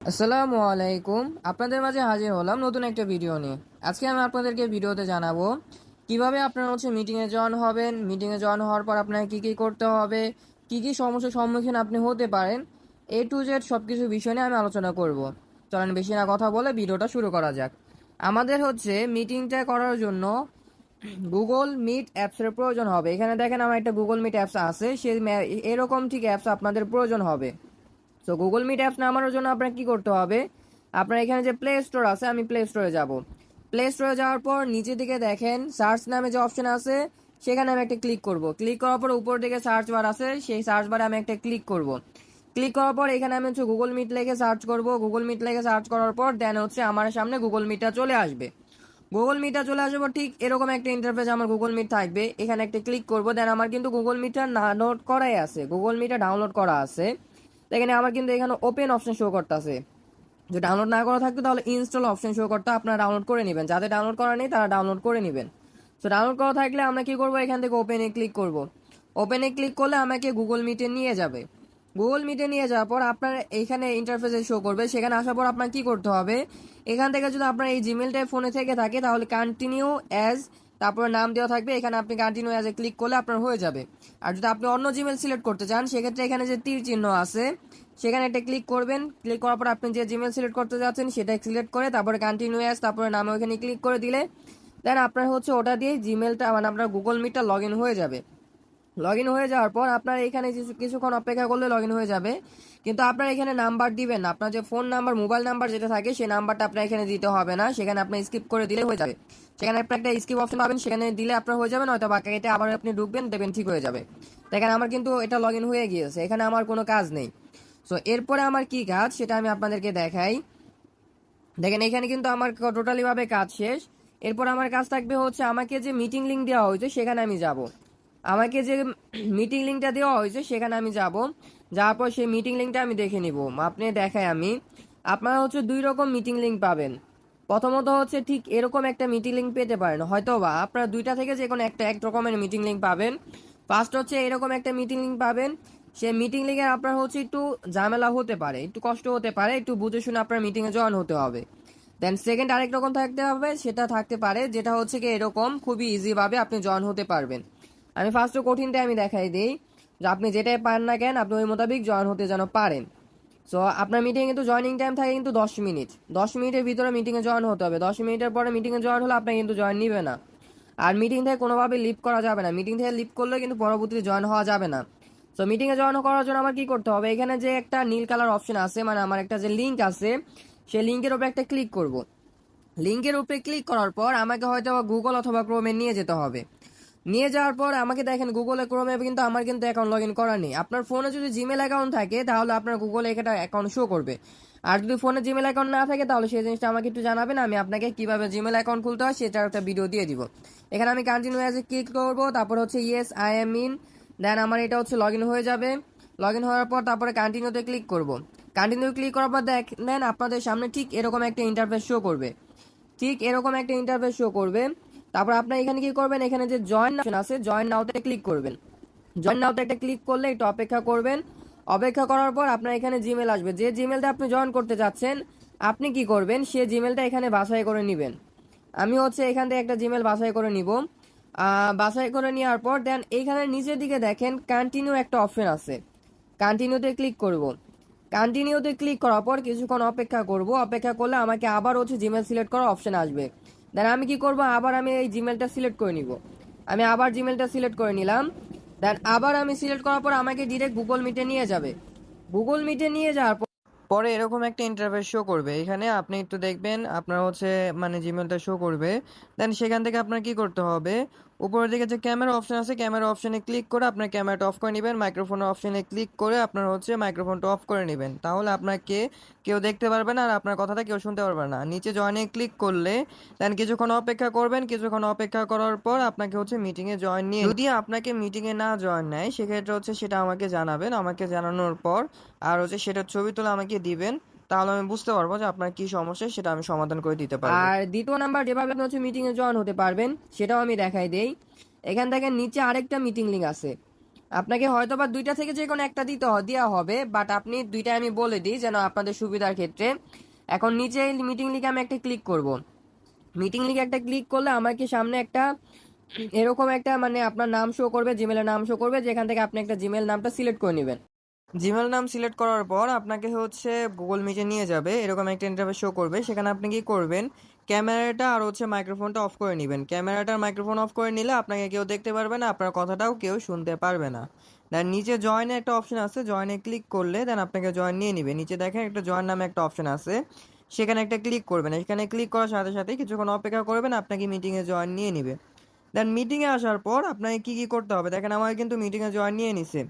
আসসালামু আলাইকুম। আপনাদের মাঝে হাজির হলাম নতুন একটা ভিডিও নিয়ে। আজকে আমি আপনাদেরকে ভিডিওতে জানাব, কীভাবে আপনারা হচ্ছে মিটিংয়ে জয়েন হবেন মিটিংয়ে জয়েন হওয়ার পর আপনাকে কী কী করতে হবে, কী কী সমস্যার সম্মুখীন আপনি হতে পারেন, এ টু জেড সব কিছু বিষয় নিয়ে আমি আলোচনা করব। চলেন বেশি না কথা বলে ভিডিওটা শুরু করা যাক। আমাদের হচ্ছে মিটিংটা করার জন্য গুগল মিট অ্যাপসের প্রয়োজন হবে। এখানে দেখেন আমার একটা গুগল মিট অ্যাপস আছে, সে এরকম ঠিক অ্যাপস আপনাদের প্রয়োজন হবে। সো গুগল মিট অ্যাপস নামানোর জন্য আপনার কি করতে হবে? আপনার এখানে যে প্লে স্টোর আছে, আমি প্লে স্টোরে যাব। প্লে স্টোরে যাওয়ার পর নিচে দিকে দেখেন সার্চ নামে যে অপশন আছে, সেখানে আমি একটা ক্লিক করব। ক্লিক করার পর উপর দিকে সার্চ বার আছে, সেই সার্চ বারে আমি একটা ক্লিক করব। ক্লিক করার পর এখানে আমি হচ্ছে গুগল মিট লিখে সার্চ করব। গুগল মিট লিখে সার্চ করার পর দেন হচ্ছে আমার সামনে গুগল মিটটা চলে আসবে। গুগল মিটটা চলে আসবে ঠিক এরকম একটা ইন্টারফেস আমার গুগল মিট থাকবে। এখানে একটা ক্লিক করব দেন আমার কিন্তু গুগল মিটটা ডাউনলোড করাই আছে। গুগল মিটটা ডাউনলোড করা আছে। এখানে আমার কিন্তু এখানে ওপেন অপশন শো করতেছে। যে ডাউনলোড না করা থাকতো তাহলে ইনস্টল অপশন শো করতে আপনারা ডাউনলোড করে নেবেন। যাদের ডাউনলোড করা নেই তারা ডাউনলোড করে নেবেন। সো ডাউনলোড করা থাকলে আমরা কি করব? এখান থেকে ওপেনে ক্লিক করব। ওপেনে ক্লিক করলে আমাকে গুগল মিটে নিয়ে যাবে। গুগল মিটে নিয়ে যাওয়ার পর আপনার এইখানে ইন্টারফেসে শো করবে। সেখানে আসার পর আপনার কি করতে হবে? এখান থেকে যদি আপনার এই জিমেলটা ফোনে থেকে থাকে, তাহলে কন্টিনিউ অ্যাজ তারপরে নাম দেওয়া থাকবে, এখানে আপনি কন্টিনিউ অ্যাজে ক্লিক করলে আপনার হয়ে যাবে। আর যদি আপনি অন্য জিমেল সিলেক্ট করতে চান, সেক্ষেত্রে এখানে যে তীর চিহ্ন আছে, সেখানে এটা ক্লিক করবেন। ক্লিক করার পর আপনি যে জিমেল সিলেক্ট করতে যাচ্ছেন, সেটা সিলেক্ট করে তারপরে কন্টিনিউ অ্যাজ তারপরে নামে ওখানে ক্লিক করে দিলে দেন আপনার হচ্ছে ওটা দিয়ে জিমেলটা মানে আপনার গুগল মিটটা লগ হয়ে যাবে। লগ ইন হয়ে যাওয়ার পর আপনার এখানে কিছু কিছুক্ষণ অপেক্ষা করলে লগ ইন হয়ে যাবে। কিন্তু আপনার এখানে নাম্বার দিবেন আপনার যে ফোন নাম্বার মোবাইল নাম্বার যেটা থাকে, সেই নাম্বারটা আপনার এখানে দিতে হবে না। সেখানে আপনি স্কিপ করে দিলে হয়ে যাবে। সেখানে আপনি একটা স্কিপ অপশন পাবেন। সেখানে দিলে আপনার হয়ে যাবে, নয়তো বাকি এটা আবার আপনি ঢুকবেন, দেখবেন ঠিক হয়ে যাবে। দেখেন আমার কিন্তু এটা লগ ইন হয়ে গিয়েছে। এখানে আমার কোনো কাজ নেই। সো এরপরে আমার কি কাজ? সেটা আমি আপনাদেরকে দেখাই। দেখেন, এখানে কিন্তু আমার টোটালিভাবে কাজ শেষ। এরপর আমার কাজ থাকবে হচ্ছে, আমাকে যে মিটিং লিঙ্ক দেওয়া হয়েছে, সেখানে আমি যাব। আমাকে যে মিটিং লিঙ্কটা দেওয়া হয়েছে, সেখানে আমি যাব। যাওয়ার পর সেই মিটিং লিঙ্কটা আমি দেখে নিব। আপনি দেখাই আমি। আপনারা হচ্ছে দুই রকম মিটিং লিঙ্ক পাবেন। প্রথমত হচ্ছে ঠিক এরকম একটা মিটিং লিঙ্ক পেতে পারেন। হয়তো বা আপনারা দুইটা থেকে যে কোনো একটা এক রকমের মিটিং লিঙ্ক পাবেন। ফার্স্ট হচ্ছে এরকম একটা মিটিং লিঙ্ক পাবেন। সে মিটিং লিঙ্কে আপনার হচ্ছে একটু ঝামেলা হতে পারে। একটু কষ্ট হতে পারে। একটু বুঝে শুনে আপনার মিটিংয়ে জয়েন হতে হবে। দেন সেকেন্ড আরেক রকম থাকতে হবে, সেটা থাকতে পারে, যেটা হচ্ছে কি এরকম খুবই ইজিভাবে আপনি জয়েন হতে পারবেন। আমি ফার্স্টে কঠিনটা আমি দেখাই দিই। যে আপনি যেটাই পান না কেন, আপনি ওই মোতাবেক জয়েন হতে যেন পারেন। সো আপনার মিটিংয়ে কিন্তু জয়নিং টাইম থাকে কিন্তু দশ মিনিট দশ মিনিটের ভিতরে মিটিংয়ে জয়েন হতে হবে। দশ মিনিটের পরে মিটিংয়ে জয়েন হলে আপনার কিন্তু জয়েন নিবে না। আর মিটিং থেকে কোনোভাবে লিভ করা যাবে না। মিটিং থেকে লিভ করলে কিন্তু পরবর্তীতে জয়েন হওয়া যাবে না। সো মিটিংয়ে জয়েন করার জন্য আমার কি করতে হবে? এখানে যে একটা নীল কালার অপশন আছে মানে আমার একটা যে লিঙ্ক আছে, সেই লিঙ্কের উপরে একটা ক্লিক করব। লিঙ্কের উপরে ক্লিক করার পর আমাকে হয়তো গুগল অথবা ক্রোমে নিয়ে যেতে হবে। নিয়ে যাওয়ার পর আমাকে দেখেন গুগলে ক্রোমে কিন্তু আমার কিন্তু অ্যাকাউন্ট লগ ইন করা নেই। আপনার ফোনে যদি জিমেল অ্যাকাউন্ট থাকে, তাহলে আপনার গুগলে একটা অ্যাকাউন্ট শো করবে। আর যদি ফোনে জিমেল অ্যাকাউন্ট না থাকে, তাহলে সেই জিনিসটা আমাকে একটু জানাবেন, আমি আপনাকে কীভাবে জিমেল অ্যাকাউন্ট খুলতে হয় সেটার একটা ভিডিও দিয়ে দিব। এখানে আমি কন্টিনিউ অ্যাজে ক্লিক করব, তারপর হচ্ছে yes I am in then আমার এটা হচ্ছে লগ ইন হয়ে যাবে। লগ ইন হওয়ার পর তারপরে কন্টিনিউতে ক্লিক করব। কন্টিনিউ ক্লিক করার পর দেখেন আপনাদের সামনে ঠিক এরকম একটা ইন্টারফেস শো করবে। ঠিক এরকম একটা ইন্টারফেস শো করবে। তারপর আপনার এখানে কি করবেন? এখানে যে জয়েন অপশন আছে জয়েন নাওতে ক্লিক করবেন। জয়েন নাওতে একটা ক্লিক করলে একটু অপেক্ষা করবেন। অপেক্ষা করার পর আপনার এখানে জিমেল আসবে। যে জিমেলটা আপনি জয়েন করতে যাচ্ছেন আপনি কি করবেন? সে জিমেলটা এখানে বাছাই করে নেবেন। আমি হচ্ছে এখান থেকে একটা জিমেল বাছাই করে নিব। বাছাই করে নেওয়ার পর দেন এইখানে নিচের দিকে দেখেন কন্টিনিউ একটা অপশন আছে। কন্টিনিউতে ক্লিক করব। কন্টিনিউতে ক্লিক করার পর কিছুক্ষণ অপেক্ষা করব। অপেক্ষা করলে আমাকে আবার হচ্ছে জিমেল সিলেক্ট করার অপশন আসবে। দেন আমি কি করব? আবার আমি এই জিমেলটা সিলেক্ট করে নিব। আমি আবার জিমেলটা সিলেক্ট করে নিলাম। দেন আবার আমি সিলেক্ট করার পর আমাকে ডিরেক্ট গুগল মিটে নিয়ে যাবে। গুগল মিটে নিয়ে যাওয়ার পর এরকম একটা ইন্টারফেস শো করবে। এখানে আপনি একটু দেখবেন, আপনার হচ্ছে মানে জিমেলটা শো করবে। দেন সেখান থেকে আপনার কি করতে হবে? উপরের দিকে যে ক্যামেরা অপশন আছে, ক্যামেরা অপশনে ক্লিক করে আপনার ক্যামেরাটা অফ করে নেবেন। মাইক্রোফোনের অপশনে ক্লিক করে আপনার হচ্ছে মাইক্রোফোনটা অফ করে নেবেন। তাহলে আপনাকে কেউ দেখতে পারবে না আর আপনার কথাটা কেউ শুনতে পারবে না। নিচে জয়েনে ক্লিক করলে দেন কিছুক্ষণ অপেক্ষা করবেন। কিছুক্ষণ অপেক্ষা করার পর আপনাকে হচ্ছে মিটিংয়ে জয়েন নিয়ে যদি আপনাকে মিটিংয়ে না জয়েন নেয়, সেক্ষেত্রে হচ্ছে সেটা আমাকে জানাবেন। আমাকে জানানোর পর আর হচ্ছে সেটার ছবি তুলে আমাকে দিবেন। তাহলে আমি বুঝতে পারব যে আপনার কি সমস্যা, সেটা আমি সমাধান করে দিতে পারব। আর দ্বিতীয় নাম্বার যেভাবে আপনি হচ্ছে মিটিংয়ে জয়েন হতে পারবেন, সেটাও আমি দেখাই দেই। এখান থেকে নিচে আরেকটা মিটিং লিঙ্ক আছে। আপনাকে হয়তো বা দুইটা থেকে যে কোনো একটা দিতে দেওয়া হবে বাট আপনি দুইটা আমি বলে দিই যেন আপনাদের সুবিধার ক্ষেত্রে। এখন নিচে মিটিং লিখে আমি একটা ক্লিক করব। মিটিং লিখে একটা ক্লিক করলে আমাকে সামনে একটা এরকম একটা মানে আপনার নাম শো করবে জিমেলের নাম শো করবে, যেখান থেকে আপনি একটা জিমেল নামটা সিলেক্ট করে নেবেন। জিমেল নাম সিলেক্ট করার পর আপনাকে হচ্ছে গুগল মিটে নিয়ে যাবে, এরকম একটা ইন্টারফেস শো করবে। সেখানে আপনি কি করবেন? ক্যামেরাটা আর হচ্ছে মাইক্রোফোনটা অফ করে নেবেন। ক্যামেরাটা মাইক্রোফোন অফ করে নিলে আপনাকে কেউ দেখতে পারবে না, আপনার কথাটাও কেউ শুনতে পারবে না। দেন নিচে জয়েনে একটা অপশন আছে জয়েনে ক্লিক করলে দেন আপনাকে জয়েন নিয়ে নিবে। নিচে দেখেন একটা জয়েন নামে একটা অপশন আছে, সেখানে একটা ক্লিক করবেন। এখানে ক্লিক করার সাথে সাথে কিছুক্ষণ অপেক্ষা করবেন আপনাকে মিটিংয়ে জয়েন নিয়ে নিবে। দেন মিটিংয়ে আসার পর আপনাকে কী কী করতে হবে? দেখেন আমার কিন্তু মিটিংয়ে জয়েন নিয়ে নিছে।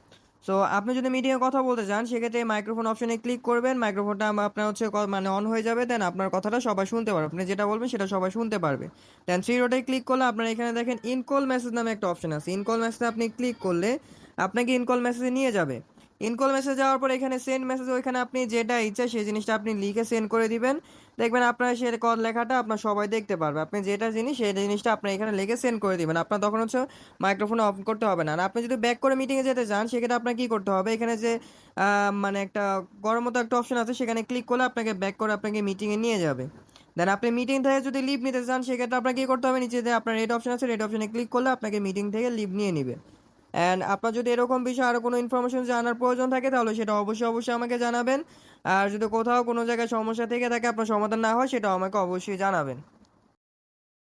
সো আপনি যদি মিটিংয়ে কথা বলতে চান, সেক্ষেত্রে মাইক্রোফোন অপশনে ক্লিক করবেন। মাইক্রোফোনটা আপনার হচ্ছে মানে অন হয়ে যাবে। দেন আপনার কথাটা সবাই শুনতে পারবে। আপনি যেটা বলবেন, সেটা সবাই শুনতে পারবে। দেন থ্রি রোডে ক্লিক করলে আপনার এখানে দেখেন ইনকল মেসেজ নামে একটা অপশন আছে। ইনকল মেসেজে আপনি ক্লিক করলে আপনাকে ইনকল মেসেজে নিয়ে যাবে। ইনকল মেসেজ যাওয়ার পর এখানে সেন্ড মেসেজ ওইখানে আপনি যেটা ইচ্ছা সেই জিনিসটা আপনি লিখে সেন্ড করে দিবেন। দেখবেন আপনার সে কল লেখাটা আপনার সবাই দেখতে পারবে। আপনি যেটা জিনিস সেই জিনিসটা আপনি এখানে লিখে সেন্ড করে দিবেন। আপনার তখন হচ্ছে মাইক্রোফোন অফ করতে হবে না। আর আপনি যদি ব্যাক করে মিটিংয়ে যেতে চান, সেক্ষেত্রে আপনার কি করতে হবে? এখানে যে মানে একটা গরম মতো একটা অপশন আছে, সেখানে ক্লিক করলে আপনাকে ব্যাক করে আপনাকে মিটিংয়ে নিয়ে যাবে। দেন আপনি মিটিং থেকে যদি লিভ নিতে চান, সেক্ষেত্রে আপনার কি করতে হবে? নিচে যে আপনার রেড অপশন আছে রেড অপশনে ক্লিক করলে আপনাকে মিটিং থেকে লিভ নিয়ে নিবে। অ্যান্ড আপনার যদি এরকম বিষয়ে আরও কোনো ইনফরমেশন জানার প্রয়োজন থাকে, তাহলে সেটা অবশ্যই অবশ্যই আমাকে জানাবেন। আর যদি কোথাও কোনো জায়গায় সমস্যা থেকে থাকে, আপনার সমাধান না হয়, সেটাও আমাকে অবশ্যই জানাবেন।